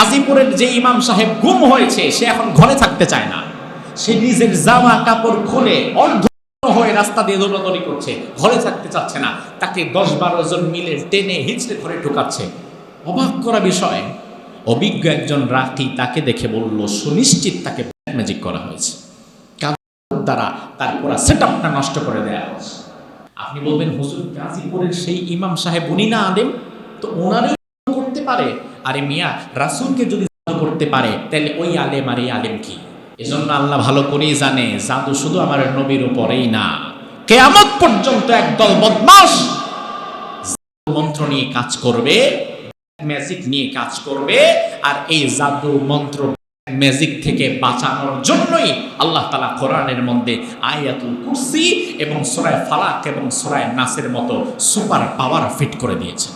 গাজীপুরের যে ইমাম সাহেব গুম হয়েছে, সে এখন ঘরে থাকতে চায় না। সে নিজের জামা কাপড় খুলে অর্ধ হয়ে রাস্তা দিয়ে দৌড়াদৌড়ি করছে, ঘরে থাকতে চাচ্ছে না। তাকে দশ বারো জন মিলে টেনে হিচড়ে ঘরে ঢুকাচ্ছে। অবাক করা বিষয়, অভিজ্ঞ একজন রাকি তাকে দেখে বলল, সুনিশ্চিত তাকে ম্যাজিক করা হয়েছে। দ্বারা তার পুরা সেট আপটা নষ্ট করে দেওয়া হয়েছে। আপনি বলবেন, হুজুর গাজীপুরের সেই ইমাম সাহেব উনি না আদেম তো ওনারই করতে পারে? আরে মিয়া, রাসূলকে যদি জাদু করতে পারে, তাহলে ওই আলেম আর এই আলেম কি? এজন্য আল্লাহ ভালো করেই জানে, জাদু শুধু আমার নবীর উপরেই না। কেয়ামত পর্যন্ত একদল বদমাস মন্ত্র নিয়ে কাজ করবে ম্যাজিক নিয়ে কাজ করবে, আর এই জাদু মন্ত্র ম্যাজিক থেকে বাঁচানোর জন্যই আল্লাহ তালা কোরআনের মধ্যে আয়াতুল কুরসি এবং সরায় ফালাক এবং সরায় নাসের মতো সুপার পাওয়ার ফিট করে দিয়েছেন।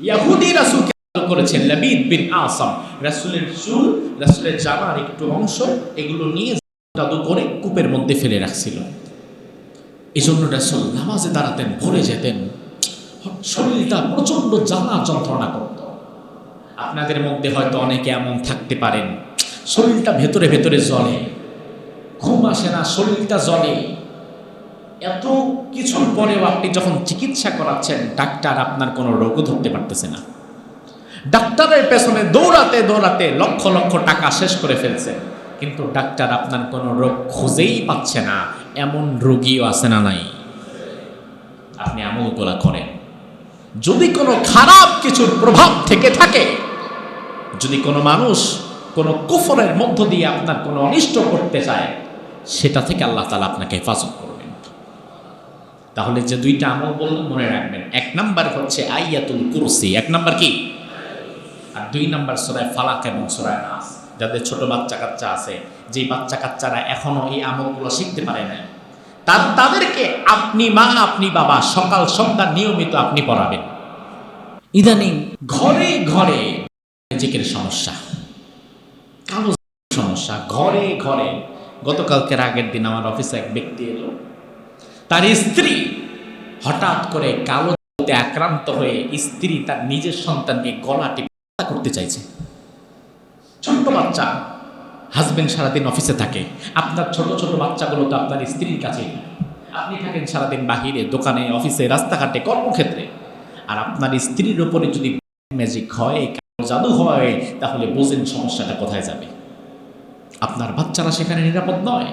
ইয়াহুদি রাসূলকে করেছেন, লাবিদ বিন আসাম। রাসূলের চুল, রাসূলের জামার একটু অংশ, এগুলো নিয়ে জাদু করে কূপের মধ্যে ফেলে রাখছিল। এই জন্য রাসূল নামাজে দাঁড়াতেন, ভরে যেতেন। শরীরটা প্রচণ্ড জ্বালা যন্ত্রণা করত। আপনাদের মধ্যে হয়তো অনেকে এমন থাকতে পারেন, শরীরটা ভেতরে ভেতরে জ্বলে। ঘুম আসে না, শরীরটা জ্বলে। এত কিছুর পরেও আপনি যখন চিকিৎসা করাচ্ছেন, ডাক্তার আপনার কোনো রোগও ধরতে পারতেছে না। ডাক্তারের পেছনে দৌড়াতে দৌড়াতে লক্ষ লক্ষ টাকা শেষ করে ফেলছে। কিন্তু ডাক্তার আপনার কোনো রোগ খুঁজেই পাচ্ছে না, এমন রোগীও আছে না নাই। আপনি আমলগুলা করেন। যদি কোনো খারাপ কিছুর প্রভাব থেকে থাকে, যদি কোনো মানুষ কোনো কুফরের মধ্য দিয়ে আপনার কোনো অনিষ্ট করতে চায়, সেটা থেকে আল্লাহ তালা আপনাকে হেফাজত করবেন তাহলে যে দুইটা আমল বললাম, মনে রাখবেন, এক নাম্বার হচ্ছে আইয়াতুল কুরসি, এক নাম্বার কি? আর দুই নাম্বার সোরায় ফালাক এবং সোরায় নাস। যাদের ছোট বাচ্চা কাচ্চা আছে, যেই বাচ্চা কাচ্চারা এখনও এই আমলগুলো শিখতে পারে না তার তাদেরকে আপনি মা, আপনি বাবা, সকাল সন্ধ্যা নিয়মিত আপনি পড়াবেন। ইদানিং ঘরে ঘরে ম্যাজিকের সমস্যা, কালো সমস্যা, ঘরে ঘরে। গতকালকের আগের দিন আমার অফিসে এক ব্যক্তি এলো। তার স্ত্রী হঠাৎ করে কালো আক্রান্ত হয়ে স্ত্রী তার নিজের সন্তানকে গলা টিপে করতে চাইছে। ছোট্ট বাচ্চা হাজবেন্ড সারাদিন অফিসে থাকে। আপনার ছোট ছোট বাচ্চাগুলো তো আপনার স্ত্রীর থাকে। আপনি থাকেন সারাদিন বাহিরে, দোকানে অফিসে রাস্তাঘাটে, কর্মক্ষেত্রে। আর আপনার স্ত্রীর ওপরে যদি ম্যাজিক হয় জাদু হয়, তাহলে বোঝেন সমস্যাটা কোথায় যাবে। আপনার বাচ্চারা সেখানে নিরাপদ নয়।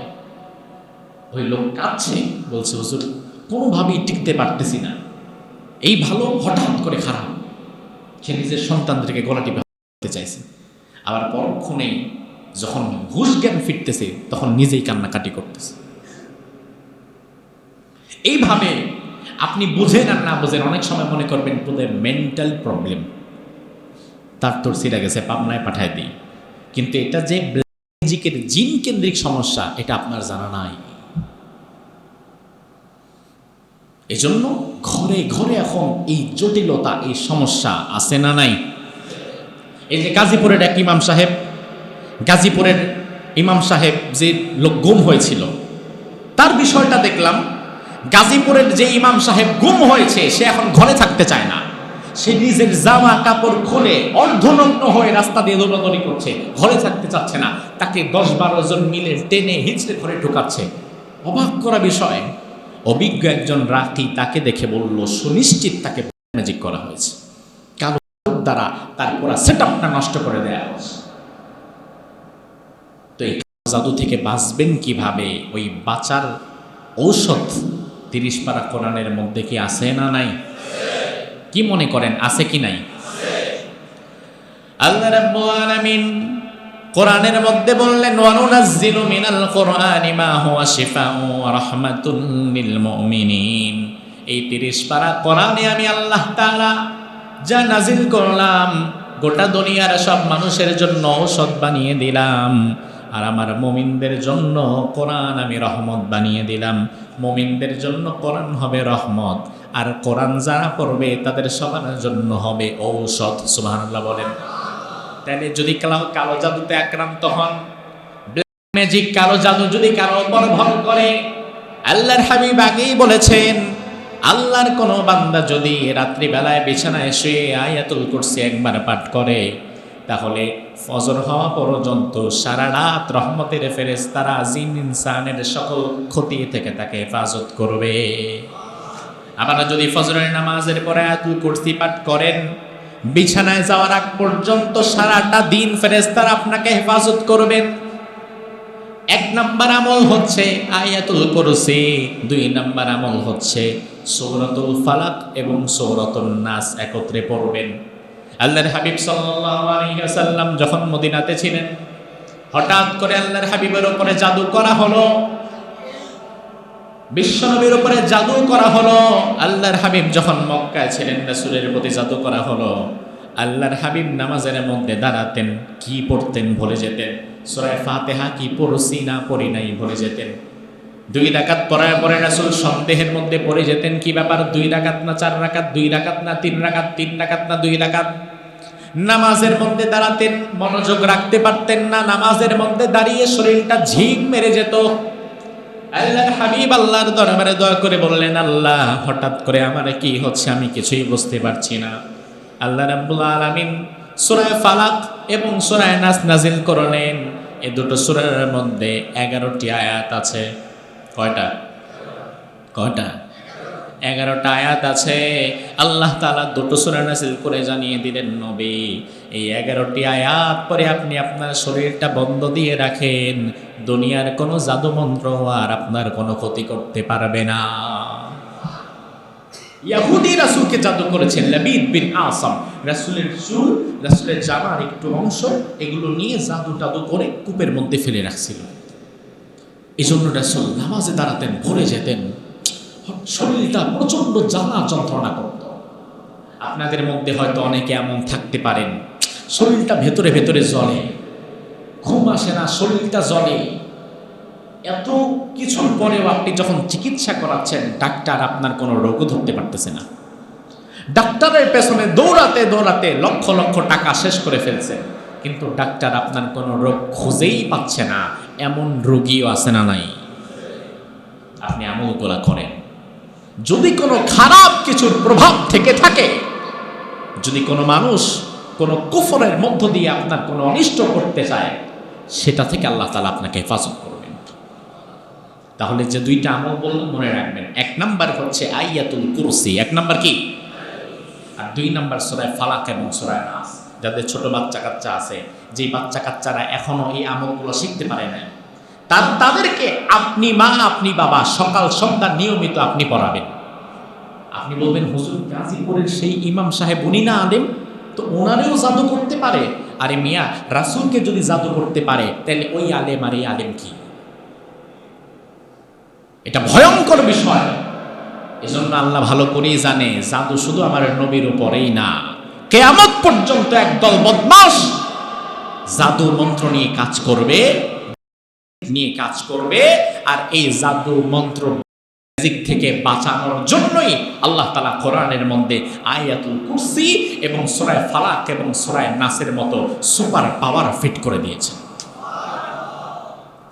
ওই লোক কাঁদছে, বলছে, হুজুর, কোনোভাবেই টিকতে পারতেছি না। এই ভালো হঠাৎ করে খারাপ। সে নিজের সন্তানদেরকে গলা টিপে করতে চাইছে। আবার পরক্ষণে যখন ঘুষ জ্ঞান ফিরতেছে, তখন নিজেই কান্নাকাটি করতেছে। এইভাবে আপনি বুঝেন আর না বুঝেন, অনেক সময় মনে করবেন তোদের মেন্টাল প্রবলেম। তার তোর সিরা গেছে, পাবনায় পাঠায় দিই। কিন্তু এটা যে ম্যাজিকের জিন কেন্দ্রিক সমস্যা, এটা আপনার জানা নাই। এজন্য ঘরে ঘরে এখন এই জটিলতা, এই সমস্যা আছে না নাই? এই যে গাজীপুরের এক ইমাম সাহেব, গাজীপুরের ইমাম সাহেব যে লোক গুম হয়েছিল, তার বিষয়টা দেখলাম, গাজীপুরের যে ইমাম সাহেব গুম হয়েছে, সে এখন ঘরে থাকতে চায় না। সে নিজের জামা কাপড় খুলে অর্ধনগ্ন হয়ে রাস্তা দিয়ে দৌড়াদৌড়ি করছে, ঘরে থাকতে চাচ্ছে না। তাকে দশ বারো জন মিলে টেনে হিচড়ে ঘরে ঢুকাচ্ছে। অবাক করা বিষয় অভিজ্ঞ একজন রাকি তাকে দেখে বলল সুনিশ্চিত তাকে ম্যাজিক করা হয়েছে। কালো দ্বারা তার পুরা সেট আপটা নষ্ট করে দেওয়া হয়েছে। তো এই জাদু থেকে বাঁচবেন কীভাবে? ওই বাঁচার ঔষধ তিরিশ পারা কোরআনের মধ্যে কি আছে না নাই? কি মনে করেন আছে কি নাই? আল্লাহ রাব্বুল আলামিন কোরআনের মধ্যে বললেন, ওয়ানুনাজ্জিলু মিনাল কোরআনি মা হুয়া শিফাউ ওয়া রাহমাতুন লিল মুমিনিন। এই 30 পারা কোরআনে আমি আল্লাহ তাআলা যা নাজিল করলাম, গোটা দুনিয়ার সব মানুষের জন্য ঔষধ বানিয়ে দিলাম। আর আমার মুমিনদের জন্য কোরআন আমি রহমত বানিয়ে দিলাম। মুমিনদের জন্য কোরআন হবে রহমত। আর কোরআন যারা পড়বে, তাদের সবার জন্য হবে ঔষধ। সুবহানাল্লাহ বলেন। তাহলে যদি কালো জাদুতে আক্রান্ত হন ম্যাজিক কালো জাদু যদি কারও উপর ভর করে, আল্লাহর হাবিব আগেই বলেছেন, আল্লাহর কোনো বান্দা যদি রাত্রিবেলায় বিছানায় শুয়ে আয়াতুল কুরসি একবার পাঠ করে, তাহলে ফজর হওয়া পর্যন্ত সারা রাত রহমতের ফেরেস তারা জিন ইনসানের সকল ক্ষতি থেকে তাকে হেফাজত করবে। আপনারা যদি ফজরের নামাজের পরে আয়াতুল কুরসি পাঠ করেন বিছানায় যাওয়ার আগ পর্যন্ত সারাটা দিন ফেরেস্তারা আপনাকে হেফাজত করবেন এক নাম্বার আমল হচ্ছে আয়াতুল কুরসি, দুই নাম্বার আমল হচ্ছে সৌরাতুল ফালাক এবং সৌরাতুল নাস একত্রে পড়বেন। আল্লাহর হাবিব ওয়াসাল্লাম যখন মদিনাতে ছিলেন, হঠাৎ করে আল্লাহর হাবিবের উপরে জাদু করা হলো। বিশ্বনবীর উপরে জাদু করা হলো। আল্লাহর হাবিব যখন মক্কায় ছিলেন, রাসূলের প্রতি জাদু করা হলো। আল্লাহর হাবিব নামাজের মধ্যে দাঁড়াতেন, কি পড়তেন ভুলে যেতেন। সূরা ফাতিহা কি পড়ছি না পড়ি নাই ভুলে যেতেন। দুই রাকাত পড়ার পরে রাসূল সন্দেহের মধ্যে পড়ে যেতেন, কি ব্যাপার? দুই রাকাত না চার রাকাত? দুই রাকাত না তিন রাকাত? তিন রাকাত না দুই রাকাত? নামাজের মধ্যে দাঁড়াতেন, মনোযোগ রাখতে পারতেন না। নামাজের মধ্যে দাঁড়িয়ে শরীরটা ঝিম মেরে যেত। আল্লাহর হাবিব আল্লাহর দরবারে দয়া করে বললেন, আল্লাহ, হঠাৎ করে আমার কি হচ্ছে আমি কিছুই বুঝতে পারছি না। আল্লাহ রাব্বুল আলামিন সূরা ফালাক এবং সূরা নাস নাজিল করলেন। এই দুটো সূরার মধ্যে এগারোটি আয়াত আছে। কয়টা? কয়টা? এগারোটা আয়াত আছে। আল্লাহ তালা দুটো সূরা নাজিল করে জানিয়ে দিলেন, নবী, এই এগারোটি আয়াত পরে আপনি আপনার শরীরটা বন্ধ দিয়ে রাখেন। দুনিয়ার কোনো জাদু মন্ত্র আর আপনার কোনো ক্ষতি করতে পারবে না। ইয়াহুদি রাসূলকে জাদু করেছেন, লাবিদ বিন আসাম। রাসূলের চুল, রাসূলের জামার একটু অংশ, এগুলো নিয়ে জাদু টাদু করে কূপের মধ্যে ফেলে রাখছিল। এই জন্য রাসূল নামাজে দাঁড়াতেন, ভরে যেতেন। শরীরটা প্রচণ্ড জ্বালা যন্ত্রণা করত। আপনাদের মধ্যে হয়তো অনেকে এমন থাকতে পারেন, শরীরটা ভেতরে ভেতরে জ্বলে। ঘুম আসে না, শরীরটা জ্বলে। এত কিছুর পরেও আপনি যখন চিকিৎসা করাচ্ছেন, ডাক্তার আপনার কোনো রোগও ধরতে পারতেছে না। ডাক্তারের পেছনে দৌড়াতে দৌড়াতে লক্ষ লক্ষ টাকা শেষ করে ফেলছে কিন্তু ডাক্তার আপনার কোনো রোগ খুঁজেই পাচ্ছে না, এমন রোগীও আছে না নাই। আপনি আমলগুলা করেন। যদি কোনো খারাপ কিছুর প্রভাব থেকে থাকে, যদি কোনো মানুষ কোনো কুফরের মধ্য দিয়ে আপনার কোনো অনিষ্ট করতে চায়, সেটা থেকে আল্লাহ তালা আপনাকে হেফাজত করবেন। তাহলে যে দুইটা আমল বললাম, মনে রাখবেন, এক নাম্বার হচ্ছে আইয়াতুল কুরসি, এক নাম্বার কি? আর দুই নাম্বার সোরায় ফালাক এবং সোরায় নাস। যাদের ছোট বাচ্চা কাচ্চা আছে, যেই বাচ্চা কাচ্চারা এখনও এই আমলগুলো শিখতে পারে না তাদেরকে আপনি মা, আপনি বাবা, সকাল সন্ধ্যা নিয়মিত আপনি পড়াবেন। আপনি বলবেন, হুজুর, গাজীপুরের সেই ইমাম সাহেব, উনি না আলেম? তো ওনারেও জাদু করতে পারে। আরে মিয়া, রাসূলকে যদি জাদু করতে পারে, তাহলে ওই আলেম আর এই আলেম কি? এটা ভয়ঙ্কর বিষয়। এজন্য আল্লাহ ভালো করেই জানে, জাদু শুধু আমার নবীর উপরেই না। কেয়ামত পর্যন্ত একদল বদমাস জাদু মন্ত্র নিয়ে কাজ করবে। নিয়ে কাজ করবে আর এই জাদু মন্ত্র থেকে বাঁচানোর জন্যই আল্লাহ তালা কোরআনের মধ্যে আয়াতুল কুরসি এবং সরায় ফালাক এবং সরায় নাসের মতো সুপার পাওয়ার ফিট করে দিয়েছেন।